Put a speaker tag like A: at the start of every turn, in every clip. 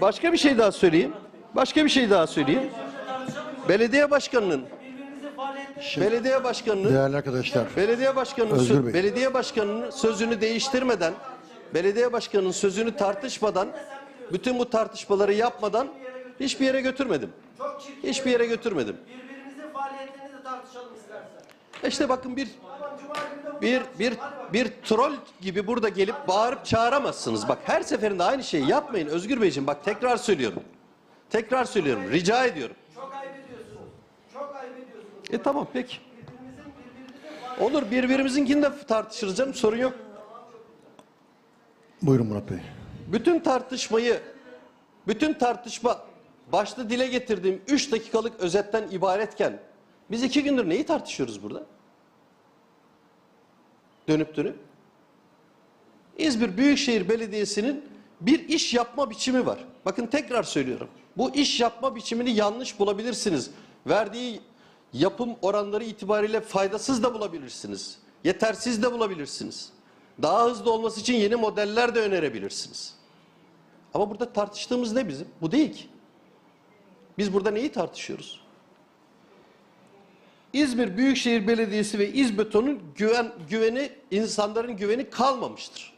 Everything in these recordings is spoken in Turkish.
A: başka bir şey daha söyleyeyim. Başka bir şey daha söyleyeyim. Belediye başkanının belediye başkanının
B: Değerli arkadaşlar,
A: belediye başkanının
B: Özgür Bey.
A: belediye başkanının sözünü değiştirmeden belediye başkanının sözünü tartışmadan bütün bu tartışmaları yapmadan hiçbir yere götürmedim. Hiçbir yere götürmedim.
C: Birbirimizin faaliyetlerini de tartışalım istersen.
A: İşte bakın bir Bir bir bir troll gibi burada gelip bağırıp çağıramazsınız. Bak her seferinde aynı şeyi yapmayın Özgür Beyciğim. Bak tekrar söylüyorum. Tekrar söylüyorum. Rica ediyorum.
C: çok ayıp ediyorsunuz. Çok ayıp ediyorsunuz.
A: E tamam peki. Olur birbirimizinkini de tartışırız canım sorun yok.
B: buyurun Murat Bey.
A: Bütün tartışmayı, bütün tartışma başta dile getirdiğim 3 dakikalık özetten ibaretken biz iki gündür neyi tartışıyoruz burada? Dönüp dönüp. İzmir Büyükşehir Belediyesi'nin bir iş yapma biçimi var. Bakın tekrar söylüyorum. Bu iş yapma biçimini yanlış bulabilirsiniz. Verdiği yapım oranları itibariyle faydasız da bulabilirsiniz. Yetersiz de bulabilirsiniz. Daha hızlı olması için yeni modeller de önerebilirsiniz. Ama burada tartıştığımız ne bizim? Bu değil ki. Biz burada neyi tartışıyoruz? İzmir Büyükşehir Belediyesi ve İzbeton'un güven, güveni, insanların güveni kalmamıştır.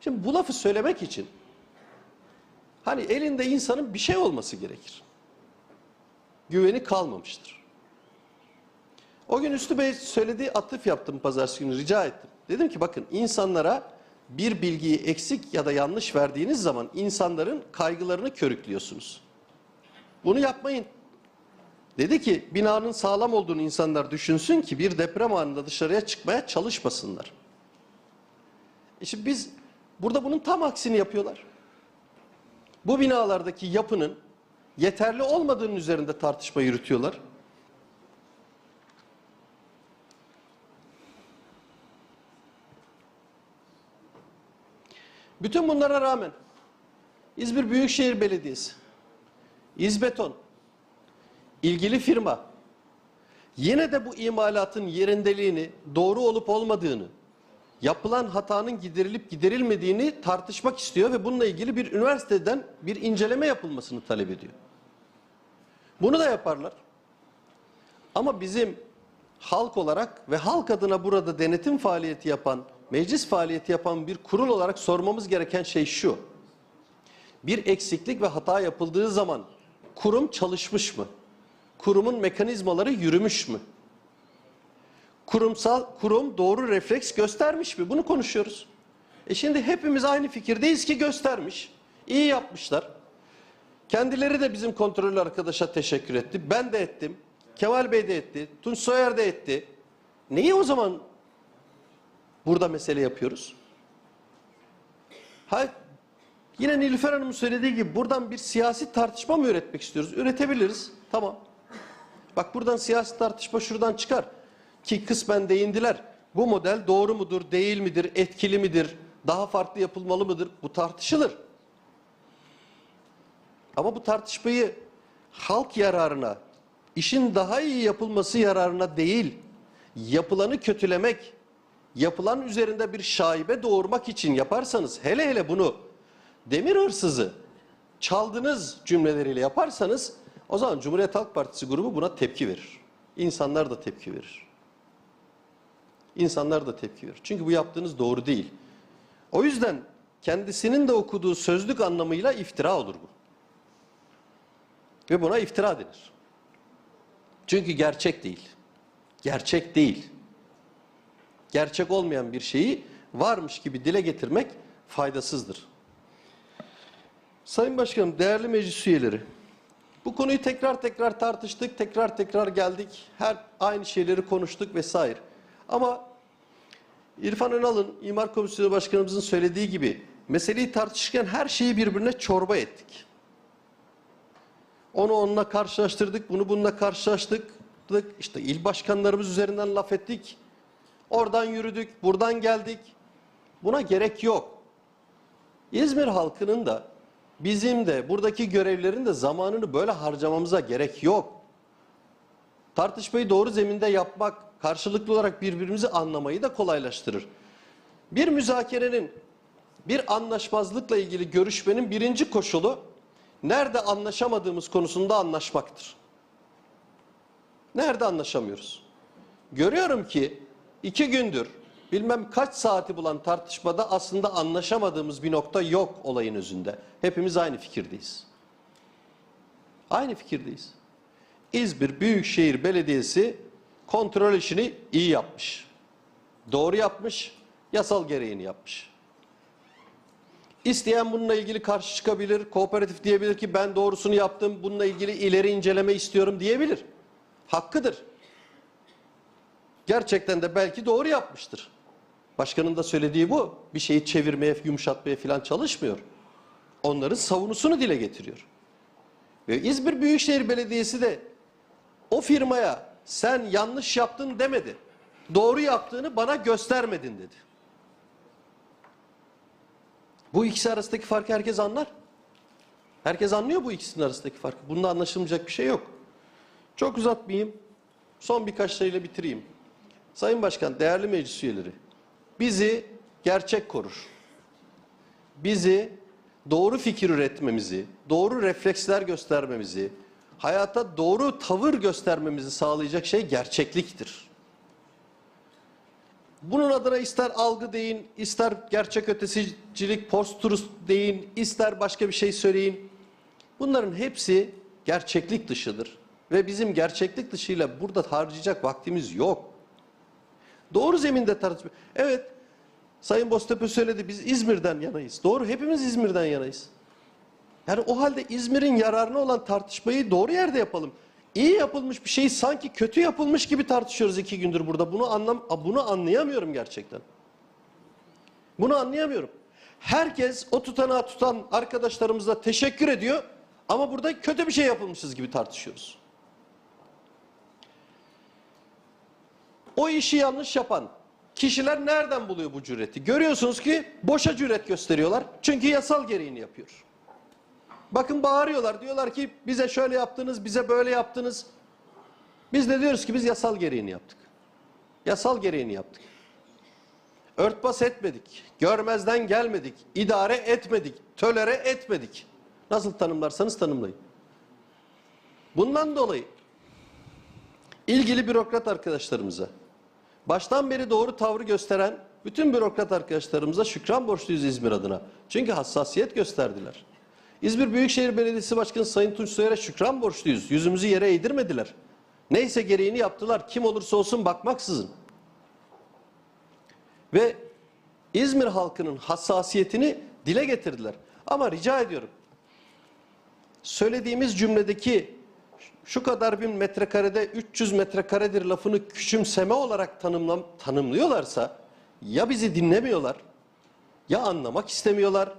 A: Şimdi bu lafı söylemek için hani elinde insanın bir şey olması gerekir. Güveni kalmamıştır. O gün Üstü Bey söylediği atıf yaptım pazartesi günü rica ettim. Dedim ki bakın insanlara bir bilgiyi eksik ya da yanlış verdiğiniz zaman insanların kaygılarını körüklüyorsunuz. Bunu yapmayın. Dedi ki binanın sağlam olduğunu insanlar düşünsün ki bir deprem anında dışarıya çıkmaya çalışmasınlar. E şimdi biz burada bunun tam aksini yapıyorlar. Bu binalardaki yapının yeterli olmadığının üzerinde tartışma yürütüyorlar. Bütün bunlara rağmen İzmir Büyükşehir Belediyesi, İzbeton, ilgili firma yine de bu imalatın yerindeliğini, doğru olup olmadığını, yapılan hatanın giderilip giderilmediğini tartışmak istiyor ve bununla ilgili bir üniversiteden bir inceleme yapılmasını talep ediyor. Bunu da yaparlar. Ama bizim halk olarak ve halk adına burada denetim faaliyeti yapan, meclis faaliyeti yapan bir kurul olarak sormamız gereken şey şu. Bir eksiklik ve hata yapıldığı zaman kurum çalışmış mı? Kurumun mekanizmaları yürümüş mü? Kurumsal kurum doğru refleks göstermiş mi? Bunu konuşuyoruz. E şimdi hepimiz aynı fikirdeyiz ki göstermiş. İyi yapmışlar. Kendileri de bizim kontrollü arkadaşa teşekkür etti. Ben de ettim. Kemal Bey de etti. Tunç Soyer de etti. Neyi o zaman burada mesele yapıyoruz? Hayır. Yine Nilüfer Hanım'ın söylediği gibi buradan bir siyasi tartışma mı üretmek istiyoruz? Üretebiliriz. Tamam. Bak buradan siyasi tartışma şuradan çıkar. Ki kısmen değindiler. Bu model doğru mudur, değil midir, etkili midir, daha farklı yapılmalı mıdır? Bu tartışılır. Ama bu tartışmayı halk yararına, işin daha iyi yapılması yararına değil, yapılanı kötülemek, yapılan üzerinde bir şaibe doğurmak için yaparsanız, hele hele bunu demir hırsızı çaldınız cümleleriyle yaparsanız, o zaman Cumhuriyet Halk Partisi grubu buna tepki verir. İnsanlar da tepki verir. İnsanlar da tepki verir. Çünkü bu yaptığınız doğru değil. O yüzden kendisinin de okuduğu sözlük anlamıyla iftira olur bu. Ve buna iftira denir. Çünkü gerçek değil. Gerçek değil. Gerçek olmayan bir şeyi varmış gibi dile getirmek faydasızdır. Sayın Başkanım, değerli meclis üyeleri, bu konuyu tekrar tekrar tartıştık, tekrar tekrar geldik, her aynı şeyleri konuştuk vesaire. Ama İrfan Önal'ın, İmar Komisyonu Başkanımızın söylediği gibi meseleyi tartışırken her şeyi birbirine çorba ettik. Onu onunla karşılaştırdık, bunu bununla karşılaştık. İşte il başkanlarımız üzerinden laf ettik. Oradan yürüdük, buradan geldik. Buna gerek yok. İzmir halkının da bizim de buradaki görevlerin de zamanını böyle harcamamıza gerek yok. Tartışmayı doğru zeminde yapmak, karşılıklı olarak birbirimizi anlamayı da kolaylaştırır. Bir müzakerenin, bir anlaşmazlıkla ilgili görüşmenin birinci koşulu nerede anlaşamadığımız konusunda anlaşmaktır. Nerede anlaşamıyoruz? Görüyorum ki iki gündür bilmem kaç saati bulan tartışmada aslında anlaşamadığımız bir nokta yok olayın özünde. Hepimiz aynı fikirdeyiz. Aynı fikirdeyiz. İzmir Büyükşehir Belediyesi kontrol işini iyi yapmış. Doğru yapmış, yasal gereğini yapmış. İsteyen bununla ilgili karşı çıkabilir, kooperatif diyebilir ki ben doğrusunu yaptım, bununla ilgili ileri inceleme istiyorum diyebilir. Hakkıdır. Gerçekten de belki doğru yapmıştır. Başkanın da söylediği bu. Bir şeyi çevirmeye, yumuşatmaya falan çalışmıyor. Onların savunusunu dile getiriyor. Ve İzmir Büyükşehir Belediyesi de o firmaya sen yanlış yaptın demedi. Doğru yaptığını bana göstermedin dedi. Bu ikisi arasındaki farkı herkes anlar. Herkes anlıyor bu ikisinin arasındaki farkı. Bunda anlaşılmayacak bir şey yok. Çok uzatmayayım. Son birkaç sayıyla bitireyim. Sayın Başkan, değerli meclis üyeleri, bizi gerçek korur. Bizi doğru fikir üretmemizi, doğru refleksler göstermemizi, hayata doğru tavır göstermemizi sağlayacak şey gerçekliktir. Bunun adına ister algı deyin, ister gerçek ötesicilik, post deyin, ister başka bir şey söyleyin. Bunların hepsi gerçeklik dışıdır. Ve bizim gerçeklik dışıyla burada harcayacak vaktimiz yok. Doğru zeminde tartışma. Evet, Sayın Boztepe söyledi biz İzmir'den yanayız. Doğru, hepimiz İzmir'den yanayız. Yani o halde İzmir'in yararına olan tartışmayı doğru yerde yapalım. İyi yapılmış bir şeyi sanki kötü yapılmış gibi tartışıyoruz iki gündür burada. Bunu anlam bunu anlayamıyorum gerçekten. Bunu anlayamıyorum. Herkes o tutanağı tutan arkadaşlarımıza teşekkür ediyor ama burada kötü bir şey yapılmışız gibi tartışıyoruz. O işi yanlış yapan kişiler nereden buluyor bu cüreti? Görüyorsunuz ki boşa cüret gösteriyorlar. Çünkü yasal gereğini yapıyor. Bakın bağırıyorlar. Diyorlar ki bize şöyle yaptınız, bize böyle yaptınız. Biz de diyoruz ki biz yasal gereğini yaptık. Yasal gereğini yaptık. Örtbas etmedik. Görmezden gelmedik. idare etmedik. Tölere etmedik. Nasıl tanımlarsanız tanımlayın. Bundan dolayı ilgili bürokrat arkadaşlarımıza, baştan beri doğru tavrı gösteren bütün bürokrat arkadaşlarımıza şükran borçluyuz İzmir adına. Çünkü hassasiyet gösterdiler. İzmir Büyükşehir Belediyesi Başkanı Sayın Tunç Soyer'e şükran borçluyuz. Yüzümüzü yere eğdirmediler. Neyse gereğini yaptılar. Kim olursa olsun bakmaksızın. Ve İzmir halkının hassasiyetini dile getirdiler. Ama rica ediyorum. Söylediğimiz cümledeki şu kadar bin metrekarede 300 metrekaredir lafını küçümseme olarak tanımlam tanımlıyorlarsa ya bizi dinlemiyorlar ya anlamak istemiyorlar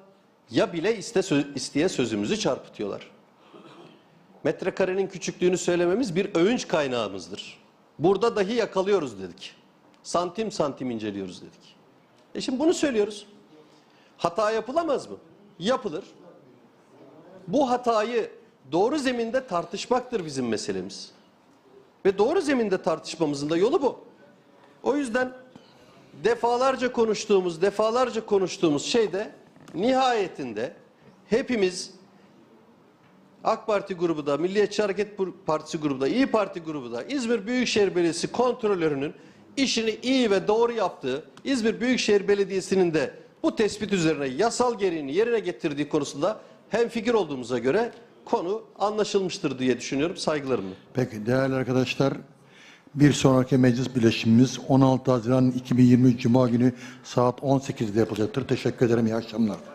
A: ya bile iste sö- isteye sözümüzü çarpıtıyorlar. Metrekarenin küçüklüğünü söylememiz bir övünç kaynağımızdır. Burada dahi yakalıyoruz dedik. Santim santim inceliyoruz dedik. E şimdi bunu söylüyoruz. Hata yapılamaz mı? Yapılır. Bu hatayı doğru zeminde tartışmaktır bizim meselemiz. Ve doğru zeminde tartışmamızın da yolu bu. O yüzden defalarca konuştuğumuz, defalarca konuştuğumuz şey de nihayetinde hepimiz AK Parti grubu da, Milliyetçi Hareket Partisi grubu da, İyi Parti grubu da, İzmir Büyükşehir Belediyesi kontrolörünün işini iyi ve doğru yaptığı, İzmir Büyükşehir Belediyesi'nin de bu tespit üzerine yasal gereğini yerine getirdiği konusunda hem fikir olduğumuza göre konu anlaşılmıştır diye düşünüyorum saygılarımla.
B: Peki değerli arkadaşlar bir sonraki meclis birleşimimiz 16 Haziran 2023 Cuma günü saat 18'de yapılacaktır. Teşekkür ederim. İyi akşamlar.